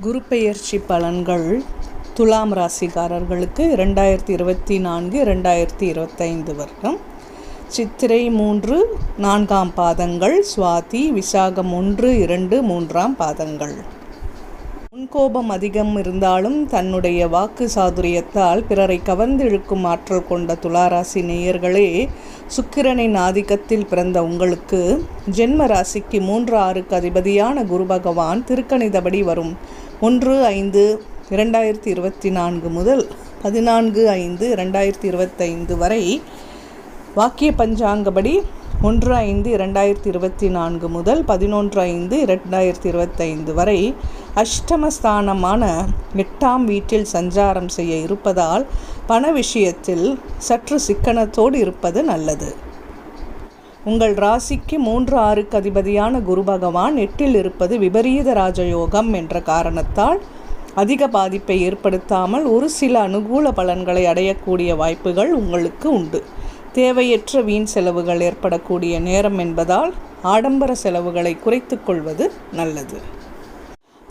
குரு பெயர்ச்சி பலன்கள் துலாம் ராசிக்காரர்களுக்கு இரண்டாயிரத்தி இருபத்தி நான்கு இரண்டாயிரத்தி இருபத்தைந்து வருடம் சித்திரை மூன்று நான்காம் பாதங்கள். சுவாதி விசாகம் ஒன்று இரண்டு மூன்றாம் பாதங்கள். முன்கோபம் அதிகம் இருந்தாலும் தன்னுடைய வாக்கு சாதுரியத்தால் பிறரை கவர்ந்திழுக்கும் ஆற்றல் கொண்ட துளாராசி நேயர்களே சுக்கிரனின் ஆதிக்கத்தில் பிறந்த உங்களுக்கு ஜென்ம ராசிக்கு மூன்று ஆறுக்கு அதிபதியான குரு பகவான் திருக்கணிதபடி வரும். ஒன்று ஐந்து இரண்டாயிரத்தி இருபத்தி நான்கு முதல் பதினான்கு ஐந்து இரண்டாயிரத்தி இருபத்தைந்து வரை வாக்கிய பஞ்சாங்கப்படி ஒன்று ஐந்து இரண்டாயிரத்தி இருபத்தி நான்கு முதல் பதினொன்று ஐந்து இரண்டாயிரத்தி இருபத்தைந்து வரை அஷ்டமஸ்தானமான எட்டாம் வீட்டில் சஞ்சாரம் செய்ய இருப்பதால் பண விஷயத்தில் சற்று சிக்கனத்தோடு இருப்பது நல்லது. உங்கள் ராசிக்கு மூன்று ஆறுக்கு அதிபதியான குரு பகவான் எட்டில் இருப்பது விபரீத ராஜயோகம் என்ற காரணத்தால் அதிக பாதிப்பை ஏற்படுத்தாமல் ஒரு சில அனுகூல பலன்களை அடையக்கூடிய வாய்ப்புகள் உங்களுக்கு உண்டு. தேவையற்ற வீண் செலவுகள் ஏற்படக்கூடிய நேரம் என்பதால் ஆடம்பர செலவுகளை குறைத்து கொள்வது நல்லது.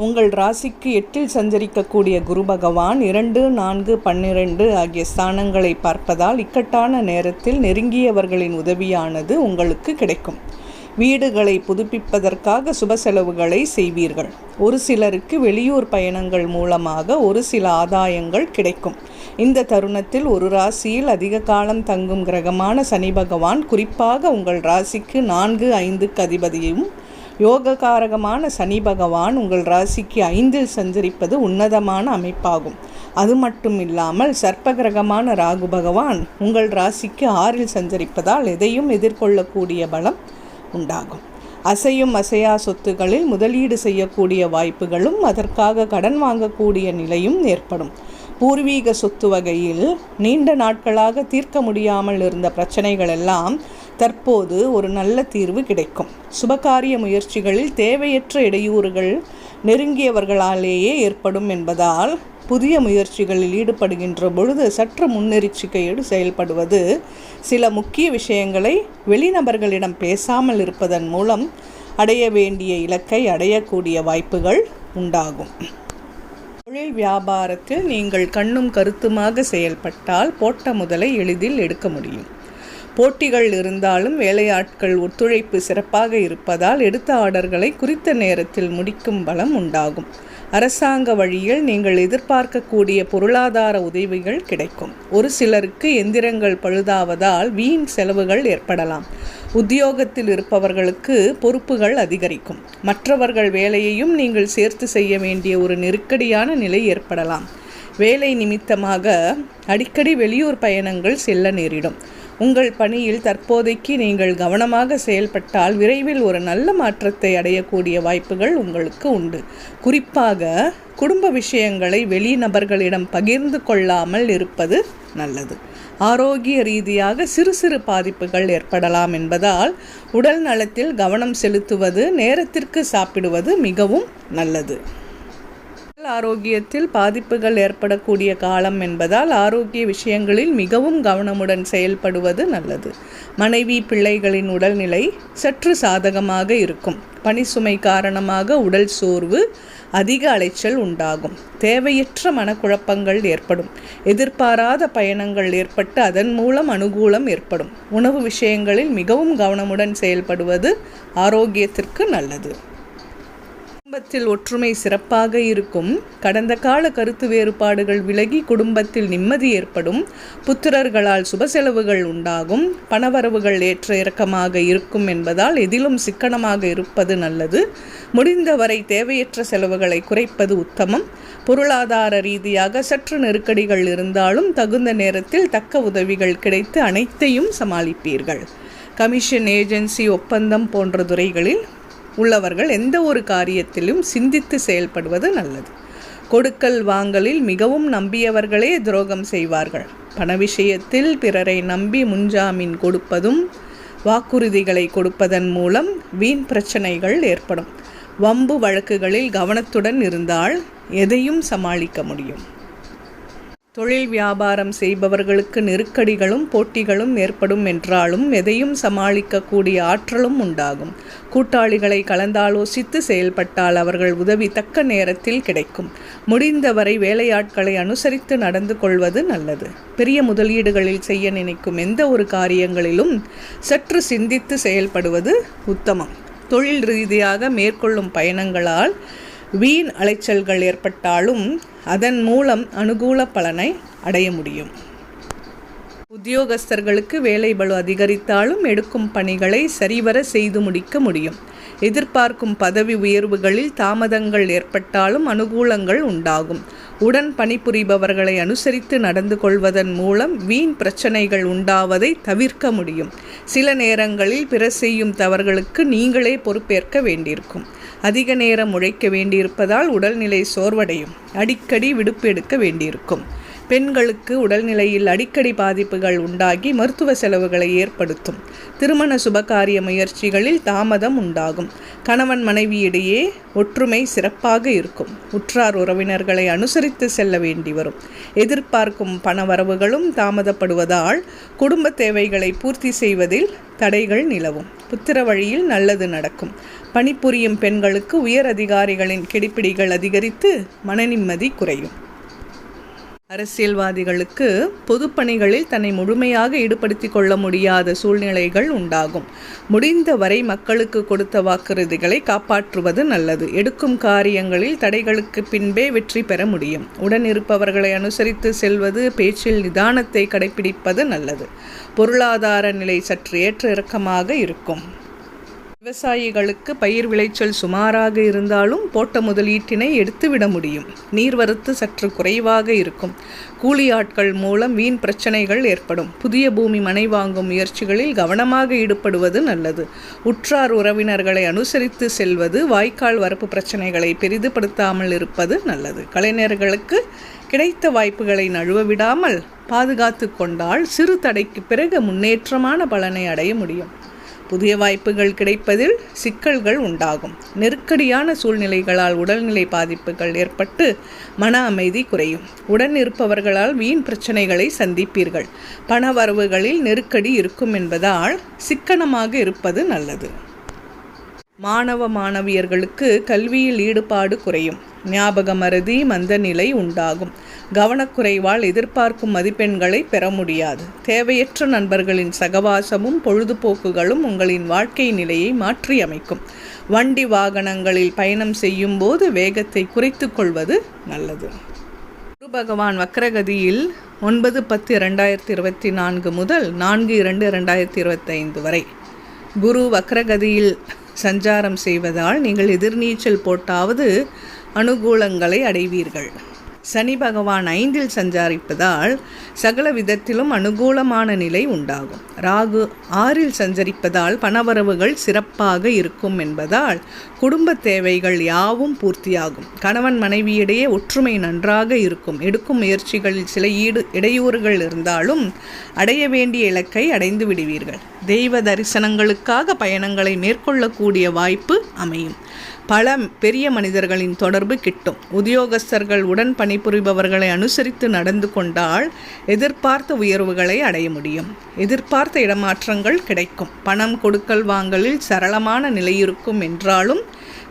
உங்கள் ராசிக்கு எட்டில் சஞ்சரிக்கக்கூடிய குரு பகவான் இரண்டு நான்கு பன்னிரண்டு ஆகிய ஸ்தானங்களை பார்ப்பதால் இக்கட்டான நேரத்தில் நெருங்கியவர்களின் உதவியானது உங்களுக்கு கிடைக்கும். வீடுகளை புதுப்பிப்பதற்காக சுப செலவுகளை செய்வீர்கள். ஒரு சிலருக்கு வெளியூர் பயணங்கள் மூலமாக ஒரு சில ஆதாயங்கள் கிடைக்கும். இந்த தருணத்தில் ஒரு ராசியில் அதிக காலம் தங்கும் கிரகமான சனி பகவான் குறிப்பாக உங்கள் ராசிக்கு நான்கு ஐந்துக்கு அதிபதியும் யோககாரகமான சனி பகவான் உங்கள் ராசிக்கு ஐந்தில் சஞ்சரிப்பது உன்னதமான அமைப்பாகும். அது மட்டும் இல்லாமல் சர்ப்பகிரகமான ராகு பகவான் உங்கள் ராசிக்கு ஆறில் சஞ்சரிப்பதால் எதையும் எதிர்கொள்ளக்கூடிய பலம் உண்டாகும். அசையும் அசையா சொத்துகளில் முதலீடு செய்யக்கூடிய வாய்ப்புகளும் அதற்காக கடன் வாங்கக்கூடிய நிலையும் ஏற்படும். பூர்வீக சொத்து வகையில் நீண்ட நாட்களாக தீர்க்க முடியாமல் இருந்த பிரச்சனைகள் எல்லாம் தற்போது ஒரு நல்ல தீர்வு கிடைக்கும். சுபகாரிய முயற்சிகளில் தேவையற்ற இடையூறுகள் நெருங்கியவர்களாலேயே ஏற்படும் என்பதால் புதிய முயற்சிகளில் ஈடுபடுகின்ற பொழுது சற்று முன்னெச்சரிக்கையோடு செயல்படுவது சில முக்கிய விஷயங்களை வெளிநபர்களிடம் பேசாமல் இருப்பதன் மூலம் அடைய வேண்டிய இலக்கை அடையக்கூடிய வாய்ப்புகள் உண்டாகும். தொழில் வியாபாரத்தில் நீங்கள் கண்ணும் கருத்துமாக செயல்பட்டால் போட்ட முதலை எளிதில் எடுக்க முடியும். போட்டிகள் இருந்தாலும் வேலையாட்கள் ஒத்துழைப்பு சிறப்பாக இருப்பதால் எடுத்த ஆர்டர்களை குறித்த நேரத்தில் முடிக்கும் பலம் உண்டாகும். அரசாங்க வழியில் நீங்கள் எதிர்பார்க்கக்கூடிய பொருளாதார உதவிகள் கிடைக்கும். ஒரு சிலருக்கு எந்திரங்கள் பழுதாவதால் வீண் செலவுகள் ஏற்படலாம். உத்தியோகத்தில் இருப்பவர்களுக்கு பொறுப்புகள் அதிகரிக்கும். மற்றவர்கள் வேலையையும் நீங்கள் சேர்த்து செய்ய வேண்டிய ஒரு நெருக்கடியான நிலை ஏற்படலாம். வேலை நிமித்தமாக அடிக்கடி வெளியூர் பயணங்கள் செல்ல நேரிடும். உங்கள் பணியில் தற்போதைக்கு நீங்கள் கவனமாக செயல்பட்டால் விரைவில் ஒரு நல்ல மாற்றத்தை அடையக்கூடிய வாய்ப்புகள் உங்களுக்கு உண்டு. குறிப்பாக குடும்ப விஷயங்களை வெளிநபர்களிடம் பகிர்ந்து கொள்ளாமல் இருப்பது நல்லது. ஆரோக்கிய ரீதியாக சிறு சிறு பாதிப்புகள் ஏற்படலாம் என்பதால் உடல் நலத்தில் கவனம் செலுத்துவது நேரத்திற்கு சாப்பிடுவது மிகவும் நல்லது. ஆரோக்கியத்தில் பாதிப்புகள் ஏற்படக்கூடிய காலம் என்பதால் ஆரோக்கிய விஷயங்களில் மிகவும் கவனமுடன் செயல்படுவது நல்லது. மனைவி பிள்ளைகளின் உடல்நிலை சற்று சாதகமாக இருக்கும். பணிசுமை காரணமாக உடல் சோர்வு அதிக அலைச்சல் உண்டாகும். தேவையற்ற மனக்குழப்பங்கள் ஏற்படும். எதிர்பாராத பயணங்கள் ஏற்பட்டு அதன் மூலம் அனுகூலம் ஏற்படும். உணவு விஷயங்களில் மிகவும் கவனமுடன் செயல்படுவது ஆரோக்கியத்திற்கு நல்லது. குடும்பத்தில் ஒற்றுமை சிறப்பாக இருக்கும். கடந்த கால கருத்து வேறுபாடுகள் விலகி குடும்பத்தில் நிம்மதி ஏற்படும். புத்திரர்களால் சுப செலவுகள் உண்டாகும். பணவரவுகள் ஏற்ற இறக்கமாக இருக்கும் என்பதால் எதிலும் சிக்கனமாக இருப்பது நல்லது. முடிந்தவரை தேவையற்ற செலவுகளை குறைப்பது உத்தமம். பொருளாதார ரீதியாக சற்று நெருக்கடிகள் இருந்தாலும் தகுந்த நேரத்தில் தக்க உதவிகள் கிடைத்து அனைத்தையும் சமாளிப்பீர்கள். கமிஷன் ஏஜென்சி ஒப்பந்தம் போன்ற துறைகளில் உள்ளவர்கள் எந்த ஒரு காரியத்திலும் சிந்தித்து செயல்படுவது நல்லது. கொடுக்கல் வாங்கலில் மிகவும் நம்பியவர்களே துரோகம் செய்வார்கள். பண விஷயத்தில் பிறரை நம்பி முன்ஜாமீன் கொடுப்பதும் வாக்குறுதிகளை கொடுப்பதன் மூலம் வீண் பிரச்சனைகள் ஏற்படும். வம்பு வழக்குகளில் கவனத்துடன் இருந்தால் எதையும் சமாளிக்க முடியும். தொழில் வியாபாரம் செய்பவர்களுக்கு நெருக்கடிகளும் போட்டிகளும் ஏற்படும் என்றாலும் எதையும் சமாளிக்கக்கூடிய ஆற்றலும் உண்டாகும். கூட்டாளிகளை கலந்தாலோசித்து செயல்பட்டால் அவர்கள் உதவி தக்க நேரத்தில் கிடைக்கும். முடிந்தவரை வேலையாட்களை அனுசரித்து நடந்து கொள்வது நல்லது. பெரிய முதலீடுகளில் செய்ய நினைக்கும் எந்த ஒரு காரியங்களிலும் சற்று சிந்தித்து செயல்படுவது உத்தமம். தொழில் ரீதியாக மேற்கொள்ளும் பயணங்களால் வீண் அலைச்சல்கள் ஏற்பட்டாலும் அதன் மூலம் அனுகூல பலனை அடைய முடியும். உத்தியோகஸ்தர்களுக்கு வேலை பளு அதிகரித்தாலும் எடுக்கும் பணிகளை சரிவர செய்து முடிக்க முடியும். எதிர்பார்க்கும் பதவி உயர்வுகளில் தாமதங்கள் ஏற்பட்டாலும் அனுகூலங்கள் உண்டாகும். உடன் பணிபுரிபவர்களை அனுசரித்து நடந்து கொள்வதன் மூலம் வீண் பிரச்சனைகள் உண்டாவதை தவிர்க்க முடியும். சில நேரங்களில் பிற செய்யும் தவறுகளுக்கு நீங்களே பொறுப்பேற்க வேண்டியிருக்கும். அதிக நேரம் உழைக்க வேண்டியிருப்பதால் உடல்நிலை சோர்வடையும். அடிக்கடி விடுப்பு எடுக்க வேண்டியிருக்கும். பெண்களுக்கு உடல்நிலையில் அடிக்கடி பாதிப்புகள் உண்டாகி மருத்துவ செலவுகளை ஏற்படுத்தும். திருமண சுபகாரிய முயற்சிகளில் தாமதம் உண்டாகும். கணவன் மனைவியிடையே ஒற்றுமை சிறப்பாக இருக்கும். உற்றார் உறவினர்களை அனுசரித்து செல்ல வேண்டி வரும். எதிர்பார்க்கும் பணவரவுகளும் தாமதப்படுவதால் குடும்ப தேவைகளை பூர்த்தி செய்வதில் தடைகள் நிலவும். புத்திர வழியில் நல்லது நடக்கும். பணிபுரியும் பெண்களுக்கு உயர் அதிகாரிகளின் கிடிப்பிடிகள் அதிகரித்து மனநிம்மதி குறையும். அரசியல்வாதிகளுக்கு பொதுப்பணிகளில் தன்னை முழுமையாக ஈடுபடுத்திக் கொள்ள முடியாத சூழ்நிலைகள் உண்டாகும். முடிந்தவரை மக்களுக்கு கொடுத்த வாக்குறுதிகளை காப்பாற்றுவது நல்லது. எடுக்கும் காரியங்களில் தடைகளுக்கு பின்பே வெற்றி பெற முடியும். உடன் இருப்பவர்களை அனுசரித்து செல்வது பேச்சில் நிதானத்தை கடைபிடிப்பது நல்லது. பொருளாதார நிலை சற்று ஏற்ற இறக்கமாக இருக்கும். விவசாயிகளுக்கு பயிர் விளைச்சல் சுமாராக இருந்தாலும் போட்ட முதலீட்டினை எடுத்துவிட முடியும். நீர்வரத்து சற்று குறைவாக இருக்கும். கூலி ஆட்கள் மூலம் வீண் பிரச்சனைகள் ஏற்படும். புதிய பூமி மனை வாங்கும் முயற்சிகளில் கவனமாக ஈடுபடுவது நல்லது. உற்றார் உறவினர்களை அனுசரித்து செல்வது வாய்க்கால் வரப்பு பிரச்சனைகளை பெரிதுபடுத்தாமல் இருப்பது நல்லது. கலைஞர்களுக்கு கிடைத்த வாய்ப்புகளை நழுவ விடாமல் பாதுகாத்து கொண்டால் சிறு தடைக்கு பிறகு முன்னேற்றமான பலனை அடைய முடியும். புதிய வாய்ப்புகள் கிடைப்பதில் சிக்கல்கள் உண்டாகும். நெருக்கடியான சூழ்நிலைகளால் உடல்நிலை பாதிப்புகள் ஏற்பட்டு மன அமைதி குறையும். உடன் இருப்பவர்களால் வீண் பிரச்சனைகளை சந்திப்பீர்கள். பண வரவுகளில் நெருக்கடி இருக்கும் என்பதால் சிக்கனமாக இருப்பது நல்லது. மாணவ மாணவியர்களுக்கு கல்வியில் ஈடுபாடு குறையும். ஞாபக மருதி மந்த நிலை உண்டாகும். கவனக்குறைவால் எதிர்பார்க்கும் மதிப்பெண்களை பெற முடியாது. தேவையற்ற நண்பர்களின் சகவாசமும் பொழுதுபோக்குகளும் உங்களின் வாழ்க்கை நிலையை மாற்றியமைக்கும். வண்டி வாகனங்களில் பயணம் செய்யும் போது வேகத்தை குறைத்து கொள்வது நல்லது. குரு பகவான் வக்ரகதியில் ஒன்பது பத்து இரண்டாயிரத்தி இருபத்தி நான்கு முதல் நான்கு இரண்டு இரண்டாயிரத்தி இருபத்தைந்து வரை. குரு வக்ரகதியில் சஞ்சாரம் செய்வதால் நீங்கள் எதிர்நீச்சல் போட்டாவது அனுகூலங்களை அடைவீர்கள். சனி பகவான் ஐந்தில் சஞ்சாரிப்பதால் சகல விதத்திலும் அனுகூலமான நிலை உண்டாகும். ராகு ஆறில் சஞ்சரிப்பதால் பணவரவுகள் சிறப்பாக இருக்கும் என்பதால் குடும்ப தேவைகள் யாவும் பூர்த்தியாகும். கணவன் மனைவியிடையே ஒற்றுமை நன்றாக இருக்கும். எடுக்கும் முயற்சிகளில் சில ஈடு இடையூறுகள் இருந்தாலும் அடைய வேண்டிய இலக்கை அடைந்து விடுவீர்கள். தெய்வ தரிசனங்களுக்காக பயணங்களை மேற்கொள்ளக்கூடிய வாய்ப்பு அமையும். பல பெரிய மனிதர்களின் தொடர்பு கிட்டும். உத்தியோகஸ்தர்கள் உடன் பணிபுரிபவர்களை அனுசரித்து நடந்து கொண்டால் எதிர்பார்த்த உயர்வுகளை அடைய முடியும். எதிர்பார்த்த இடமாற்றங்கள் கிடைக்கும். பணம் கொடுக்கல் வாங்கலில் சரளமான நிலை இருக்கும் என்றாலும்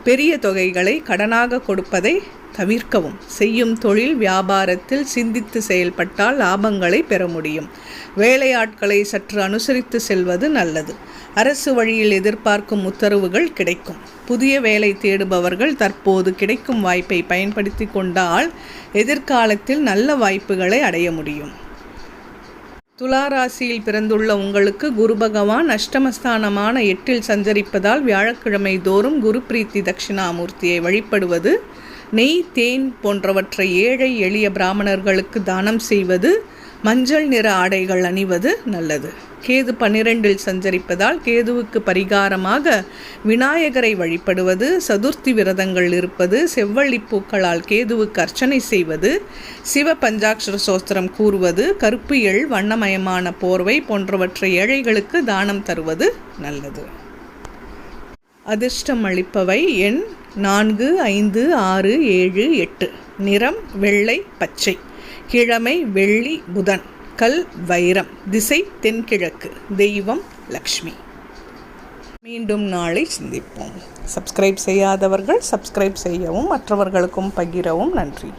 பெரிய தொகைகளை கடனாக கொடுப்பதை தவிர்க்கவும். செய்யும் தொழில் வியாபாரத்தில் சிந்தித்து செயல்பட்டால் லாபங்களை பெற முடியும். வேலையாட்களை சற்று அனுசரித்து செல்வது நல்லது. அரசு வழியில் எதிர்பார்க்கும் உத்தரவுகள் கிடைக்கும். புதிய வேலை தேடுபவர்கள் தற்போது கிடைக்கும் வாய்ப்பை பயன்படுத்தி கொண்டால் எதிர்காலத்தில் நல்ல வாய்ப்புகளை அடைய முடியும். துளாராசியில் பிறந்துள்ள உங்களுக்கு குரு பகவான் அஷ்டமஸ்தானமான எட்டில் சஞ்சரிப்பதால் வியாழக்கிழமை தோறும் குரு பிரீத்தி தட்சிணாமூர்த்தியை வழிபடுவது நெய் தேன் போன்றவற்றை ஏழை எளிய பிராமணர்களுக்கு தானம் செய்வது மஞ்சள் நிற ஆடைகள் அணிவது நல்லது. கேது பன்னிரெண்டில் சஞ்சரிப்பதால் கேதுவுக்கு பரிகாரமாக விநாயகரை வழிபடுவது சதுர்த்தி விரதங்கள் இருப்பது செவ்வள்ளி பூக்களால் கேதுவுக்கு அர்ச்சனை செய்வது சிவ பஞ்சாட்சர சோஸ்திரம் கூறுவது கருப்பு எள் வண்ணமயமான போர்வை போன்றவற்றை ஏழைகளுக்கு தானம் தருவது நல்லது. அதிர்ஷ்டம் அளிப்பவை எண் நான்கு ஐந்து ஆறு ஏழு எட்டு. நிறம் வெள்ளை பச்சை. கிழமை வெள்ளி புதன் கல் வைரம் திசை தென்கிழக்கு தெய்வம் லக்ஷ்மி. மீண்டும் நாளை சிந்திப்போம். சப்ஸ்கிரைப் செய்யாதவர்கள் சப்ஸ்கிரைப் செய்யவும் மற்றவர்களுக்கும் பகிரவும் நன்றி.